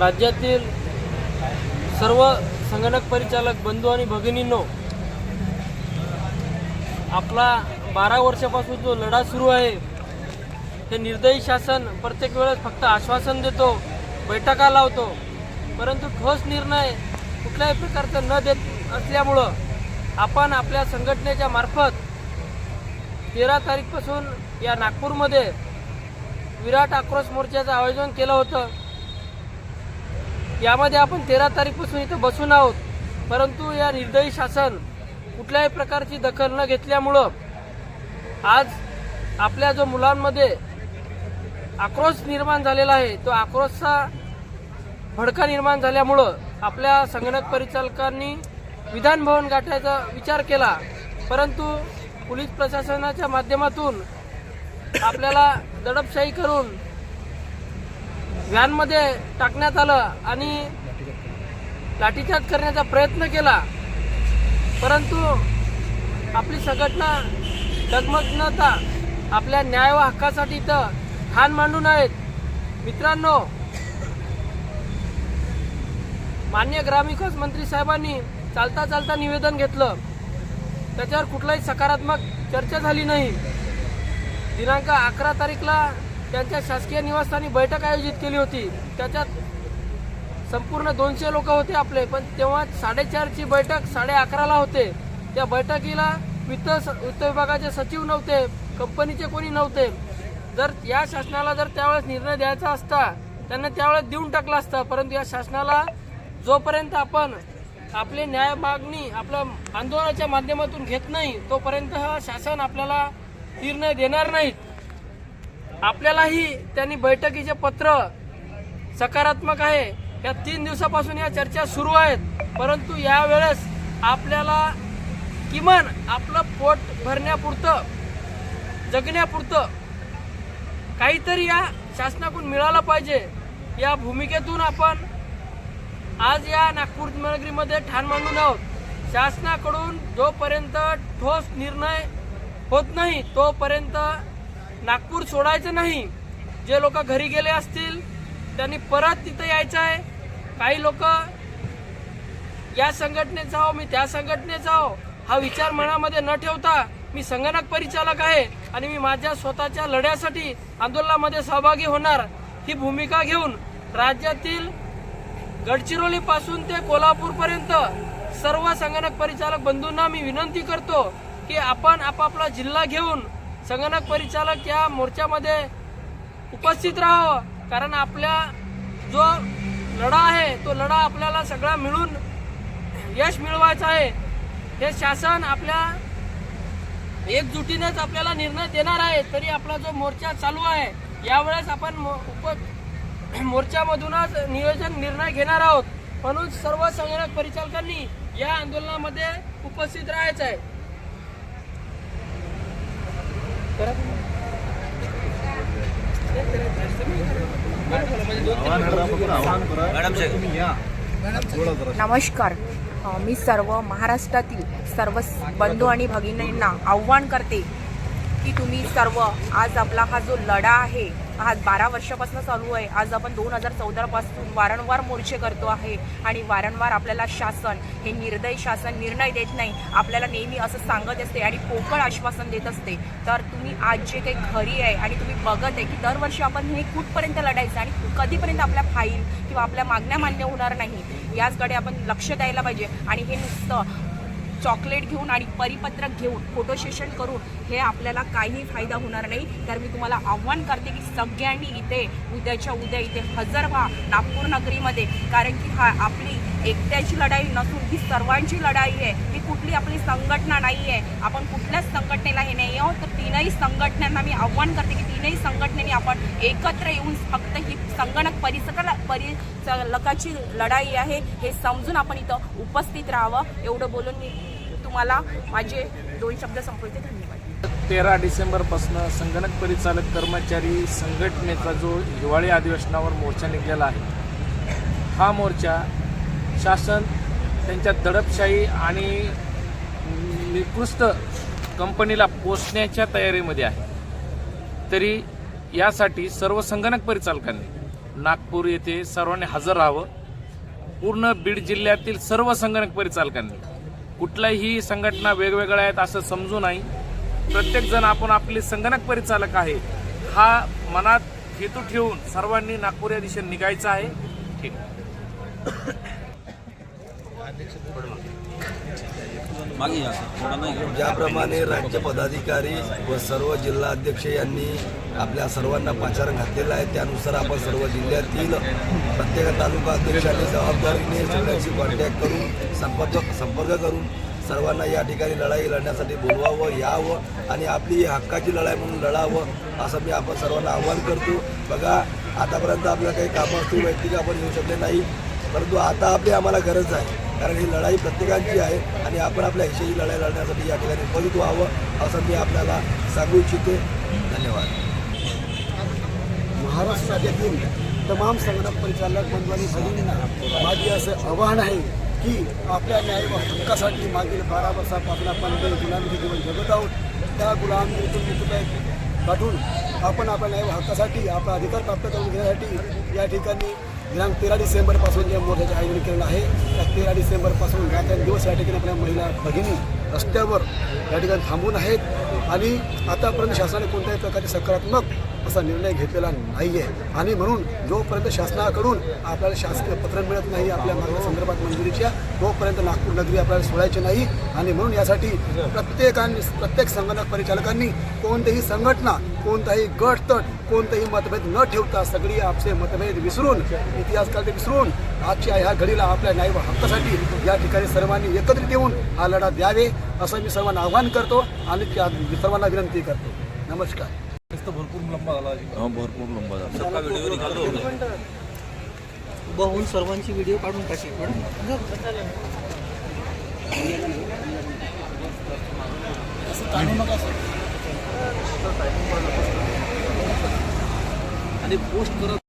राज्यातील सर्व संगणक परिचालक बंधू आणि भगिनींनो आपला बारा वर्षापासून जो लढा सुरू आहे हे निर्दयी शासन प्रत्येक वेळेस फक्त आश्वासन देतो बैठका लावतो परंतु ठोस निर्णय कुठल्याही प्रकारचा न देत असल्यामुळं आपण आपल्या संघटनेच्या मार्फत तेरा तारीखपासून या नागपूरमध्ये विराट आक्रोश मोर्चाचं आयोजन केलं होतं. यामध्ये आपण तेरा तारीखपासून इथं बसून आहोत. परंतु या निर्दयी शासन कुठल्याही प्रकारची दखल न घेतल्यामुळं आज आपल्या जो मुलांमध्ये आक्रोश निर्माण झालेला आहे तो आक्रोशचा भडका निर्माण झाल्यामुळं आपल्या संगणक परिचालकांनी विधानभवन गाठण्याचा गाठायचा विचार केला. परंतु पोलीस प्रशासनाच्या माध्यमातून आपल्याला दडपशाही करून व्हॅनमध्ये टाकण्यात आलं आणि लाठीचार्ज करण्याचा प्रयत्न केला. परंतु आपली संघटना डगमगनता आपल्या न्याय व हक्कासाठी इथं ठाण मांडून आहेत. मित्रांनो मान्य ग्रामविकास मंत्री साहेबांनी चालता चालता निवेदन घेतलं. त्याच्यावर कुठलाही सकारात्मक चर्चा झाली नाही. दिनांक अकरा तारीखला त्यांच्या शासकीय निवासस्थानी बैठक आयोजित केली होती. त्याच्यात संपूर्ण दोनशे लोक होते आपले पण तेव्हा साडेचारची बैठक साडे अकराला होते. त्या बैठकीला वित्त वित्त विभागाचे सचिव नव्हते कंपनीचे कोणी नव्हते. जर या शासनाला जर त्यावेळेस निर्णय द्यायचा असता त्यांना त्यावेळेस देऊन टाकला असता परंतु या शासनाला जोपर्यंत आपण आपले न्याय मागणी आपल्या आंदोलनाच्या माध्यमातून घेत नाही तोपर्यंत हा शासन आपल्याला निर्णय देणार नाहीत. आपल्यालाही त्यांनी बैठकीचे पत्र सकारात्मक आहे. या तीन दिवसापासून या चर्चा सुरू आहेत. परंतु यावेळेस आपल्याला किमान आपलं पोट भरण्यापुरतं जगण्यापुरतं काहीतरी या शासनाकडून मिळालं पाहिजे. या भूमिकेतून आपण आज या नागपूर नगरीमध्ये ठाण मांडून आहोत. शासनाकडून जोपर्यंत ठोस निर्णय होत नाही तोपर्यंत नागपूर सोडायचं नाही. जे लोक घरी गेले असतील त्यांनी परत तिथं यायचं आहे. काही लोक या संघटनेचा आहो मी त्या संघटनेचा आहो हा विचार मनामध्ये न ठेवता मी संगणक परिचालक आहे आणि मी माझ्या स्वतःच्या लढ्यासाठी आंदोलनामध्ये सहभागी होणार. ही भूमिका घेऊन राज्यातील गडचिरोली पासून ते कोल्हापूर पर्यंत सर्व संगणक परिचालक बंधूंना मी विनंती करतो की आपण आपापला जिल्हा घेऊन संगणक परिचालक या मोर्चामध्ये उपस्थित राहावं. कारण आपल्या जो लढा आहे तो लढा आपल्याला सगळा मिळून यश मिळवायचा आहे. हे शासन आपल्या एकजुटीनेच आपल्याला निर्णय देणार आहे. तरी आपला जो मोर्चा चालू आहे यावेळेस आपण मो- उप मोर्चामधूनच नियोजन निर्णय घेणार आहोत. म्हणून सर्व संगणक परिचालकांनी या आंदोलनामध्ये उपस्थित राहायचं आहे. नमस्कार. मी सर्व महाराष्ट्रातील सर्व बंधू आणि भगिनींना आव्हान करते की तुम्ही सर्व आज आपला हा जो लढा आहे आज बारा वर्षापासून चालू आहे. आज आपण दोन हजार चौदापासून वारंवार मोर्चे करतो आहे आणि वारंवार आपल्याला शासन हे निर्दय शासन निर्णय देत नाही. आपल्याला नेहमी असं सांगत असते आणि पोकळ आश्वासन देत असते. तर तुम्ही आज जे काही घरी आहे आणि तुम्ही बघत आहे की दरवर्षी आपण हे कुठपर्यंत लढायचं आणि कधीपर्यंत आपल्या फाईल किंवा आपल्या मागण्या मान्य होणार नाही याचकडे आपण लक्ष द्यायला पाहिजे. आणि हे नुसतं चॉकलेट घेऊन आणि परिपत्रक घेऊन फोटो सेशन करून हे आपल्याला काही फायदा होणार नाही. तर मी तुम्हाला आव्हान करते की सगळ्यांनी इथे उद्याच्या उद्या इथे हजर व्हा नागपूर नगरीमध्ये. कारण की हा आपली एकट्याची लढाई नसून ही सर्वांची लढाई आहे. ही कुठली आपली संघटना नाही आहे आपण कुठल्याच संघटनेला हे नाही आहोत. तर तीनही संघटनांना मी आव्हान करते की तीनही संघटनेने आपण एकत्र येऊन फक्त ही संगणक परिसकाला परिचालकाची लढाई आहे. हे समजून आपण इथं उपस्थित राहावं. एवढं बोलून मी तुम्हाला माझे दोन शब्द संपवते. धन्यवाद. तेरा डिसेंबरपासून संगणक परिचालक कर्मचारी संघटनेचा जो हिवाळी अधिवेशनावर मोर्चा निघलेला आहे हा मोर्चा शासन त्यांच्या दडपशाही आणि निकृष्ट कंपनीला पोचण्याच्या तयारीमध्ये आहे. तरी यासाठी सर्व संगणक परिचालकांनी नागपूर येथे सर्वांनी हजर राहावं. पूर्ण बीड जिल्ह्यातील सर्व संगणक परिचालकांनी कुठल्याही संघटना वेगवेगळ्या आहेत असं समजू नाही. प्रत्येकजण आपण आपले संगणक परिचालक आहे. हा मनात हेतू ठेवून सर्वांनी नागपूर या दिशेने निघायचं आहे. ठीक मागे या थोडा नाही घेऊ. ज्याप्रमाणे राज्य पदाधिकारी व सर्व जिल्हा अध्यक्ष यांनी आपल्या सर्वांना पाचारण घातलेलं आहे त्यानुसार आपण सर्व जिल्ह्यातील प्रत्येक तालुका अध्यक्षांनी जबाबदारीने सगळ्यांशी कॉन्टॅक्ट करून संपर्क संपर्क करून सर्वांना या ठिकाणी लढाई लढण्यासाठी बोलवावं यावं आणि आपली हक्काची लढाई म्हणून लढावं असं मी आपण सर्वांना आव्हान करतो. बघा आतापर्यंत आपल्या काही कामं असतील वैयक्तिक आपण येऊ शकले नाही. परंतु आता आपली आम्हाला गरज आहे. कारण ही लढाई प्रत्येकाची आहे आणि आपण आपल्या हिशेची लढाई लढण्यासाठी या ठिकाणी उपस्थित व्हावं असं मी आपल्याला सांगू इच्छिते. धन्यवाद. महाराष्ट्र राज्यातील तमाम संगणक परिचालक बंधूंनी भगिनींना माझे असं आव्हान आहे की आपल्या न्याय व हक्कासाठी मागील बारा वर्षापासून आपण जे जीवन जगत आहोत त्या गुलामीतून मुक्तता काढून आपण आपल्या न्याय हक्कासाठी आपला अधिकार प्राप्त करून घेण्यासाठी या ठिकाणी दिनांक तेरा डिसेंबरपासून या मोर्चाचे आयोजन केलेलं आहे त्या तेरा डिसेंबरपासून दिवस या ठिकाणी आपल्या महिला भगिनी रस्त्यावर या ठिकाणी थांबून आहेत. आणि आतापर्यंत शासनाने कोणत्याही प्रकारचे सकारात्मक असा निर्णय घेतलेला नाही आहे आणि म्हणून जोपर्यंत शासनाकडून आपल्याला शासकीय पत्र मिळत नाही आपल्या मागण्या संदर्भात मंजुरीच्या तोपर्यंत नागपूर नगरी आपल्याला सोडायची नाही. आणि म्हणून यासाठी प्रत्येकाने प्रत्येक संगणक परिचालकांनी कोणतीही संघटना कोणताही गट तट मतभेद न ठेवता सगळी आपले मतभेद विसरून इतिहासकाल विसरून आजच्या ह्या घडीला आपल्या न्याय हक्कासाठी या ठिकाणी सर्वांनी एकत्रित येऊन हा लढा द्यावे असं मी सर्वांना आवाहन करतो आणि त्या सर्वांना विनंती करतो. नमस्कार. हो भरपूर लंबा झाला. सबका व्हिडिओ निघालो बहून सर्वांची व्हिडिओ काढून टाकेल आणि पोस्ट करत